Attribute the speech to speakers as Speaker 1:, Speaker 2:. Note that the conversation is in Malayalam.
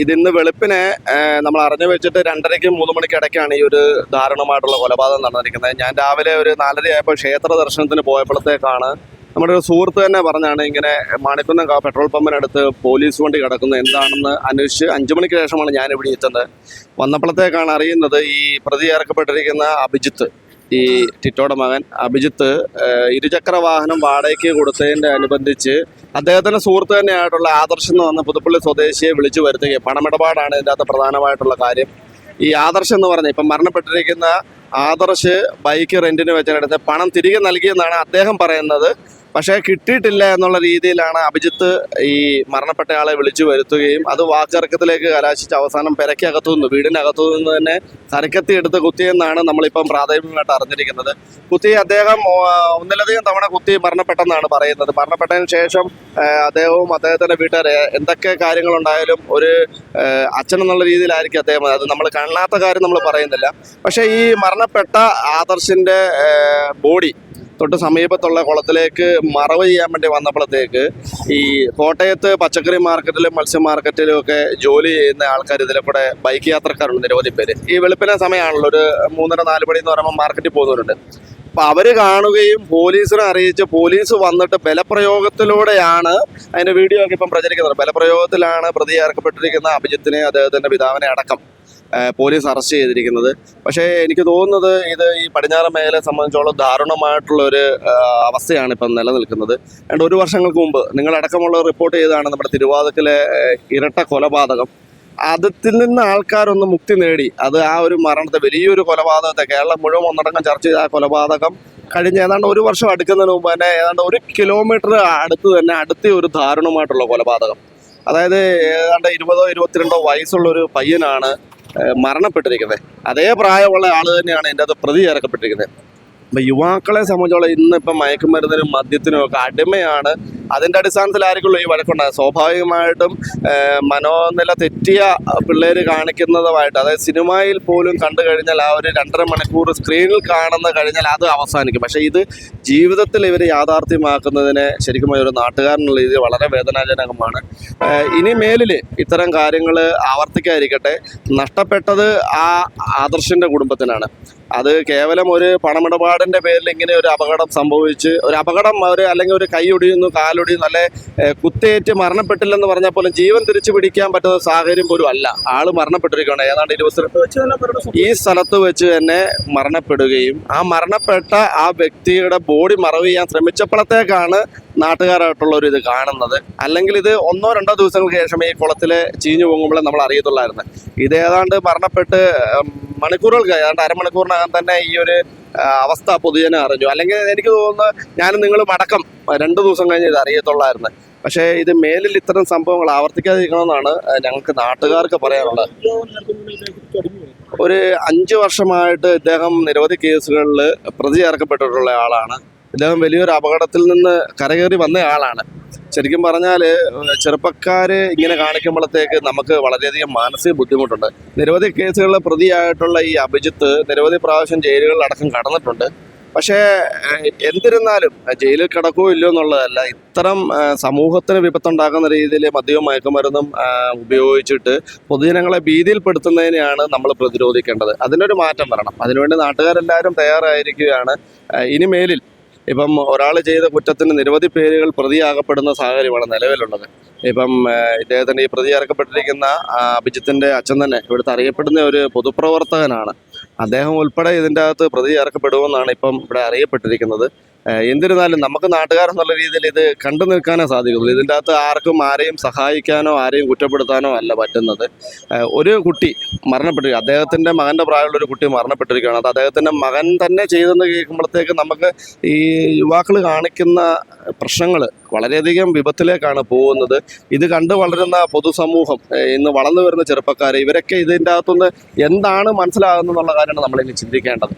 Speaker 1: ഇതിന്ന് വെളുപ്പിനെ നമ്മൾ അറിഞ്ഞു വെച്ചിട്ട് രണ്ടരയ്ക്ക് മൂന്ന് മണിക്ക് ഇടയ്ക്കാണ് ഈ ഒരു ദാരുണമായിട്ടുള്ള കൊലപാതകം നടന്നിരിക്കുന്നത്. ഞാൻ രാവിലെ ഒരു നാലര ആയപ്പോൾ ക്ഷേത്ര ദർശനത്തിന് പോയപ്പോഴത്തേക്കാണ് നമ്മുടെ ഒരു സുഹൃത്ത് തന്നെ പറഞ്ഞാണ് ഇങ്ങനെ മാണിക്കുന്നം പെട്രോൾ പമ്പിനടുത്ത് പോലീസ് വണ്ടി കിടക്കുന്നത് എന്താണെന്ന് അന്വേഷിച്ച് അഞ്ചു മണിക്ക് ശേഷമാണ് ഞാൻ ഇവിടെ എത്തുന്നത്. വന്നപ്പോഴത്തേക്കാണ് അറിയുന്നത് ഈ പ്രതി ഇറക്കപ്പെട്ടിരിക്കുന്ന അഭിജിത്ത് ഈ ടിറ്റോയുടെ മകൻ അഭിജിത്ത് ഇരുചക്ര വാഹനം വാടകയ്ക്ക് കൊടുത്തതിന്റെ അനുബന്ധിച്ച് അദ്ദേഹത്തിന്റെ സുഹൃത്ത് തന്നെയായിട്ടുള്ള ആദർശം എന്ന് പുതുപ്പള്ളി സ്വദേശിയെ വിളിച്ചു വരുത്തുകയും പണമിടപാടാണ് ഇതിന്റെ അകത്ത് പ്രധാനമായിട്ടുള്ള കാര്യം. ഈ ആദർശം എന്ന് പറഞ്ഞ ഇപ്പം മരണപ്പെട്ടിരിക്കുന്ന ആദർശ് ബൈക്ക് റെന്റിന് വെച്ചിടത്ത് പണം തിരികെ നൽകിയെന്നാണ് അദ്ദേഹം പറയുന്നത്. പക്ഷേ കിട്ടിയിട്ടില്ല എന്നുള്ള രീതിയിലാണ് അഭിജിത്ത് ഈ മരണപ്പെട്ടയാളെ വിളിച്ചു വരുത്തുകയും അത് വാക്കർക്കത്തിലേക്ക് കലാശിച്ച് അവസാനം പെരയ്ക്കകത്തു നിന്ന് വീടിനകത്തു നിന്ന് തന്നെ തരക്കത്തി എടുത്ത് കുത്തിയെന്നാണ് നമ്മളിപ്പം പ്രാഥമികമായിട്ട് അറിഞ്ഞിരിക്കുന്നത്. കുത്തി അദ്ദേഹം ഒന്നിലധികം തവണ കുത്തി മരണപ്പെട്ടെന്നാണ് പറയുന്നത്. മരണപ്പെട്ടതിന് ശേഷം അദ്ദേഹവും അദ്ദേഹത്തിന്റെ വീട്ടുകാരെ എന്തൊക്കെ കാര്യങ്ങളുണ്ടായാലും ഒരു അച്ഛൻ എന്നുള്ള രീതിയിലായിരിക്കും അദ്ദേഹം. അത് നമ്മൾ കാണാത്ത കാര്യം നമ്മൾ പറയുന്നില്ല. പക്ഷേ ഈ മരണപ്പെട്ട ആദർശിന്റെ ബോഡി തൊട്ട് സമീപത്തുള്ള കുളത്തിലേക്ക് മറവ് ചെയ്യാൻ വേണ്ടി വന്നപ്പോഴത്തേക്ക് ഈ കോട്ടയത്ത് പച്ചക്കറി മാർക്കറ്റിലും മത്സ്യ മാർക്കറ്റിലും ഒക്കെ ജോലി ചെയ്യുന്ന ആൾക്കാർ ഇതിലെ കൂടെ ബൈക്ക് യാത്രക്കാരുണ്ട് നിരവധി പേര്. ഈ വെളുപ്പിനെ സമയമാണല്ലോ ഒരു മൂന്നര നാല് മണി എന്ന് പറയുമ്പോൾ മാർക്കറ്റിൽ പോകുന്നവരുണ്ട്. അപ്പൊ അവർ കാണുകയും പോലീസിനെ അറിയിച്ച് പോലീസ് വന്നിട്ട് ബലപ്രയോഗത്തിലൂടെയാണ് അതിന്റെ വീഡിയോ ഒക്കെ ഇപ്പം പ്രചരിക്കുന്നത്. ബലപ്രയോഗത്തിലാണ് പ്രതി ചേർക്കപ്പെട്ടിരിക്കുന്ന അഭിജിത്തിനെ അദ്ദേഹത്തിന്റെ പിതാവിനെ അടക്കം. പോലീസ് അറസ്റ്റ് ചെയ്തിരിക്കുന്നത്. പക്ഷേ എനിക്ക് തോന്നുന്നത് ഇത് ഈ പടിഞ്ഞാറൻ മേഖലയെ സംബന്ധിച്ചോളം ദാരുണമായിട്ടുള്ള ഒരു അവസ്ഥയാണ് ഇപ്പം നിലനിൽക്കുന്നത്. രണ്ട് ഒരു വർഷങ്ങൾക്ക് മുമ്പ് നിങ്ങളടക്കമുള്ള റിപ്പോർട്ട് ചെയ്തതാണ് നമ്മുടെ തിരുവാതിക്കലെ ഇരട്ട കൊലപാതകം. അതിൽ നിന്ന് ആൾക്കാരൊന്ന് മുക്തി നേടി. അത് ആ ഒരു മരണത്തെ വലിയൊരു കൊലപാതകത്തെ കേരളം മുഴുവൻ ഒന്നടങ്കം ചർച്ച ചെയ്ത ആ കൊലപാതകം കഴിഞ്ഞ ഏതാണ്ട് ഒരു വർഷം അടുക്കുന്നതിന് മുമ്പ് തന്നെ ഏതാണ്ട് ഒരു കിലോമീറ്റർ അടുത്ത് തന്നെ അടുത്ത ഒരു ദാരുണമായിട്ടുള്ള കൊലപാതകം. അതായത് ഏതാണ്ട് ഇരുപതോ ഇരുപത്തിരണ്ടോ വയസ്സുള്ള ഒരു പയ്യനാണ് മരണപ്പെട്ടിരിക്കുന്നത്. അതേ പ്രായമുള്ള ആൾ തന്നെയാണ് എന്റെ അത് പ്രതി ചേർക്കപ്പെട്ടിരിക്കുന്നത് അപ്പം യുവാക്കളെ സംബന്ധിച്ചോളം ഇന്നിപ്പം മയക്കുമരുന്നിനും മദ്യത്തിനും ഒക്കെ അടിമയാണ് അതിന്റെ അടിസ്ഥാനത്തിലായിരിക്കുള്ളൂ ഈ വഴക്കുണ്ടായത്. സ്വാഭാവികമായിട്ടും മനോനില തെറ്റിയ പിള്ളേർ കാണിക്കുന്നതുമായിട്ട് അതായത് സിനിമയിൽ പോലും കണ്ടു കഴിഞ്ഞാൽ ആ ഒരു രണ്ടര മണിക്കൂർ സ്ക്രീനിൽ കാണുന്ന കഴിഞ്ഞാൽ അത് അവസാനിക്കും. പക്ഷേ ഇത് ജീവിതത്തിൽ ഇവർ യാഥാർത്ഥ്യമാക്കുന്നതിനെ ശരിക്കും ഒരു നാട്ടുകാരനുള്ള ഇത് വളരെ വേദനാജനകമാണ്. ഇനി മേലിൽ ഇത്തരം കാര്യങ്ങൾ ആവർത്തിക്കാതിരിക്കട്ടെ. നഷ്ടപ്പെട്ടത് ആ ആദർശിന്റെ കുടുംബത്തിനാണ്. അത് കേവലം ഒരു പണമിടപാടിന്റെ പേരിൽ ഇങ്ങനെ ഒരു അപകടം സംഭവിച്ച് ഒരു അപകടം അവർ അല്ലെങ്കിൽ ഒരു കൈ ഒടിയുന്നു കാലൊടിയുന്നു അല്ലെ നല്ല കുത്തേറ്റ് മരണപ്പെട്ടില്ലെന്ന് പറഞ്ഞാൽ പോലും ജീവൻ തിരിച്ചു പിടിക്കാൻ പറ്റുന്ന സാഹചര്യം പോലും അല്ല. ആൾ മരണപ്പെട്ടിരിക്കുകയാണ്. ഏതാണ്ട് ഇരുപത്തിരണ്ട് ഈ സ്ഥലത്ത് വെച്ച് തന്നെ മരണപ്പെടുകയും ആ മരണപ്പെട്ട ആ വ്യക്തിയുടെ ബോഡി മറവ് ചെയ്യാൻ ശ്രമിച്ചപ്പോഴത്തേക്കാണ് നാട്ടുകാരായിട്ടുള്ള ഒരു ഇത് കാണുന്നത്. അല്ലെങ്കിൽ ഇത് ഒന്നോ രണ്ടോ ദിവസങ്ങൾക്ക് ശേഷം ഈ കുളത്തിൽ ചീഞ്ഞു പോകുമ്പോഴേ നമ്മൾ അറിയത്തുള്ളായിരുന്നു. ഇത് ഏതാണ്ട് മരണപ്പെട്ട് മണിക്കൂറുകൾക്ക് ഏതാണ്ട് അരമണിക്കൂറിനകം തന്നെ ഈ ഒരു അവസ്ഥ പൊതുജനം അറിഞ്ഞു. അല്ലെങ്കിൽ എനിക്ക് തോന്നുന്നു ഞാനും നിങ്ങളും മടക്കം രണ്ട് ദിവസം കഴിഞ്ഞ് ഇത് അറിയത്തുള്ളായിരുന്നു. പക്ഷേ ഇത് മേലിൽ ഇത്തരം സംഭവങ്ങൾ ആവർത്തിക്കാതിരിക്കണമെന്നാണ് ഞങ്ങൾക്ക് നാട്ടുകാർക്ക് പറയാനുള്ളത്. ഒരു അഞ്ച് വർഷമായിട്ട് ഇദ്ദേഹം നിരവധി കേസുകളിൽ പ്രതി ചേർക്കപ്പെട്ടിട്ടുള്ള ആളാണ്. ഇദ്ദേഹം വലിയൊരു അപകടത്തിൽ നിന്ന് കരകയറി വന്ന ആളാണ്. ശരിക്കും പറഞ്ഞാൽ ചെറുപ്പക്കാർ ഇങ്ങനെ കാണിക്കുമ്പോഴത്തേക്ക് നമുക്ക് വളരെയധികം മാനസിക ബുദ്ധിമുട്ടുണ്ട്. നിരവധി കേസുകളിൽ പ്രതിയായിട്ടുള്ള ഈ അഭിജിത്ത് നിരവധി പ്രാവശ്യം ജയിലുകളിലടക്കം കടന്നിട്ടുണ്ട്. പക്ഷേ എന്തിരുന്നാലും ജയിലിൽ കിടക്കുമോ ഇല്ലയോ എന്നുള്ളതല്ല ഇത്തരം സമൂഹത്തിന് വിപത്തുണ്ടാക്കുന്ന രീതിയിൽ മദ്യവും മയക്കുമരുന്നും ഉപയോഗിച്ചിട്ട് പൊതുജനങ്ങളെ ഭീതിയിൽപ്പെടുത്തുന്നതിനെയാണ് നമ്മൾ പ്രതിരോധിക്കേണ്ടത്. അതിനൊരു മാറ്റം വരണം. അതിനുവേണ്ടി നാട്ടുകാരെല്ലാവരും തയ്യാറായിരിക്കുകയാണ്. ഇനി മേലിൽ ഇപ്പം ഒരാൾ ചെയ്ത കുറ്റത്തിന് നിരവധി പേരുകൾ പ്രതിയാകപ്പെടുന്ന സാഹചര്യമാണ് നിലവിലുള്ളത്. ഇപ്പം ഇദ്ദേഹത്തിന്റെ ഈ പ്രതി ഇറക്കപ്പെട്ടിരിക്കുന്ന അഭിജിത്തിന്റെ അച്ഛൻ തന്നെ ഇവിടുത്തെ അറിയപ്പെടുന്ന ഒരു പൊതുപ്രവർത്തകനാണ്. അദ്ദേഹം ഉൾപ്പെടെ ഇതിന്റെ അകത്ത് പ്രതി ഇറക്കപ്പെടുമെന്നാണ് ഇപ്പം ഇവിടെ അറിയപ്പെട്ടിരിക്കുന്നത്. എന്നിരുന്നാലും നമുക്ക് നാട്ടുകാരെന്നുള്ള രീതിയിൽ ഇത് കണ്ടു നിൽക്കാനേ സാധിക്കുള്ളൂ. ഇതിന്റെ അകത്ത് ആർക്കും ആരെയും സഹായിക്കാനോ ആരെയും കുറ്റപ്പെടുത്താനോ അല്ല പറ്റുന്നത്. ഒരു കുട്ടി മരണപ്പെട്ടിരിക്കുക അദ്ദേഹത്തിന്റെ മകന്റെ പ്രായമുള്ള ഒരു കുട്ടി മരണപ്പെട്ടിരിക്കുകയാണ്. അത് അദ്ദേഹത്തിന്റെ മകൻ തന്നെ ചെയ്തെന്ന് കേൾക്കുമ്പോഴത്തേക്ക് നമുക്ക് ഈ യുവാക്കൾ കാണിക്കുന്ന പ്രശ്നങ്ങൾ വളരെയധികം വിപത്തിലേക്കാണ് പോകുന്നത്. ഇത് കണ്ടു വളരുന്ന പൊതുസമൂഹം ഇന്ന് വളർന്നു വരുന്ന ചെറുപ്പക്കാർ ഇവരൊക്കെ ഇതിന്റെ അകത്തുനിന്ന് എന്താണ് മനസ്സിലാകുന്നത് എന്നുള്ള കാര്യമാണ് നമ്മളിനി ചിന്തിക്കേണ്ടത്.